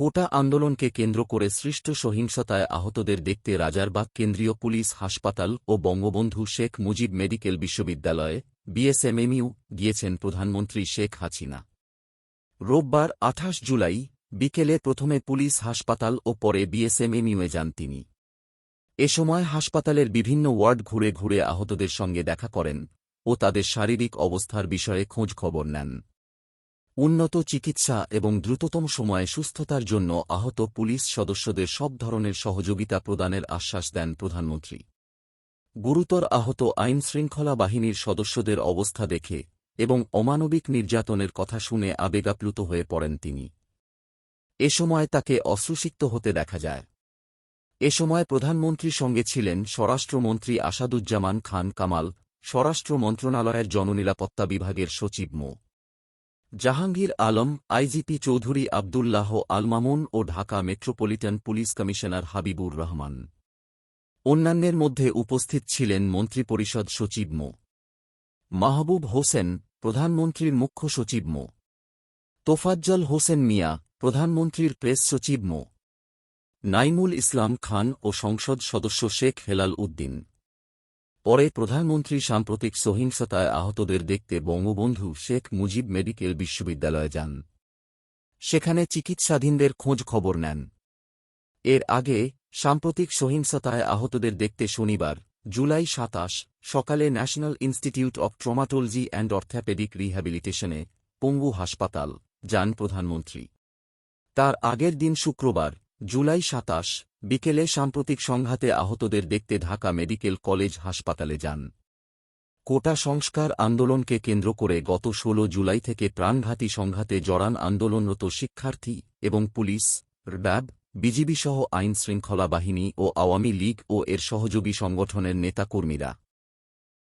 কোটা আন্দোলনকে কেন্দ্র করে সৃষ্ট সহিংসতায় আহতদের দেখতে রাজারবাগ কেন্দ্রীয় পুলিশ, হাসপাতাল ও বঙ্গবন্ধু শেখ মুজিব মেডিকেল বিশ্ববিদ্যালয়ে বিএসএমএমইউ গিয়েছেন প্রধানমন্ত্রী শেখ হাসিনা। রোববার আঠাশ জুলাই বিকেলে প্রথমে পুলিশ, হাসপাতাল ও পরে বিএসএমএমইউয়ে যান তিনি। এ সময় হাসপাতালের বিভিন্ন ওয়ার্ড ঘুরে ঘুরে আহতদের সঙ্গে দেখা করেন ও তাদের শারীরিক অবস্থার বিষয়ে খোঁজ খবর নেন। উন্নত চিকিৎসা এবং দ্রুততম সময়ে সুস্থতার জন্য আহত পুলিশ সদস্যদের সব ধরনের সহযোগিতা প্রদানের আশ্বাস দেন প্রধানমন্ত্রী। গুরুতর আহত আইন শৃঙ্খলা বাহিনীর সদস্যদের অবস্থা দেখে এবং অমানবিক নির্যাতনের কথা শুনে আবেগাপ্লুত হয়ে পড়েন তিনি। এ সময় তাকে অশ্রুসিক্ত হতে দেখা যায়। এ সময় প্রধানমন্ত্রীর সঙ্গে ছিলেন স্বরাষ্ট্রমন্ত্রী আসাদুজ্জামান খান কামাল, স্বরাষ্ট্র মন্ত্রণালয়ের জননিরাপত্তা বিভাগের সচিব মো। জাহাঙ্গীর আলম, আইজিপি চৌধুরী আবদুল্লাহ আলমামুন ও Dhaka metropolitan police commissioner Habibur Rahman. অন্যান্যের মধ্যে উপস্থিত ছিলেন মন্ত্রিপরিষদ সচিব মো. মাহবুব হোসেন, প্রধানমন্ত্রীর মুখ্য সচিব মো. তোফাজ্জল হোসেন মিয়া, প্রধানমন্ত্রীর প্রেস সচিব মো. নাইমুল ইসলাম খান ও সংসদ সদস্য শেখ হেলাল উদ্দিন। পরে প্রধানমন্ত্রী সাম্প্রতিক সহিংসতায় আহতদের দেখতে বঙ্গবন্ধু শেখ মুজিব মেডিকেল বিশ্ববিদ্যালয়ে যান। সেখানে চিকিৎসাধীনদের খোঁজ খবর নেন। এর আগে সাম্প্রতিক সহিংসতায় আহতদের দেখতে শনিবার, জুলাই সাতাশ, সকালে National Institute of Traumatology and Orthopaedic রিহ্যাবিলিটেশনে পঙ্গু হাসপাতাল যান প্রধানমন্ত্রী। তার আগের দিন শুক্রবার জুলাই সাতাশ, বিকেলে সাম্প্রতিক সংঘাতে আহতদের দেখতে ঢাকা মেডিকেল কলেজ হাসপাতালে যান। কোটা সংস্কার আন্দোলনকে কেন্দ্র করে গত ১৬ জুলাই থেকে প্রাণঘাতী সংঘাতে জড়ান আন্দোলনরত শিক্ষার্থী এবং পুলিশ, র্যাব, বিজিবিসহ আইন শৃঙ্খলা বাহিনী ও আওয়ামী লীগ ও এর সহযোগী সংগঠনের নেতাকর্মীরা।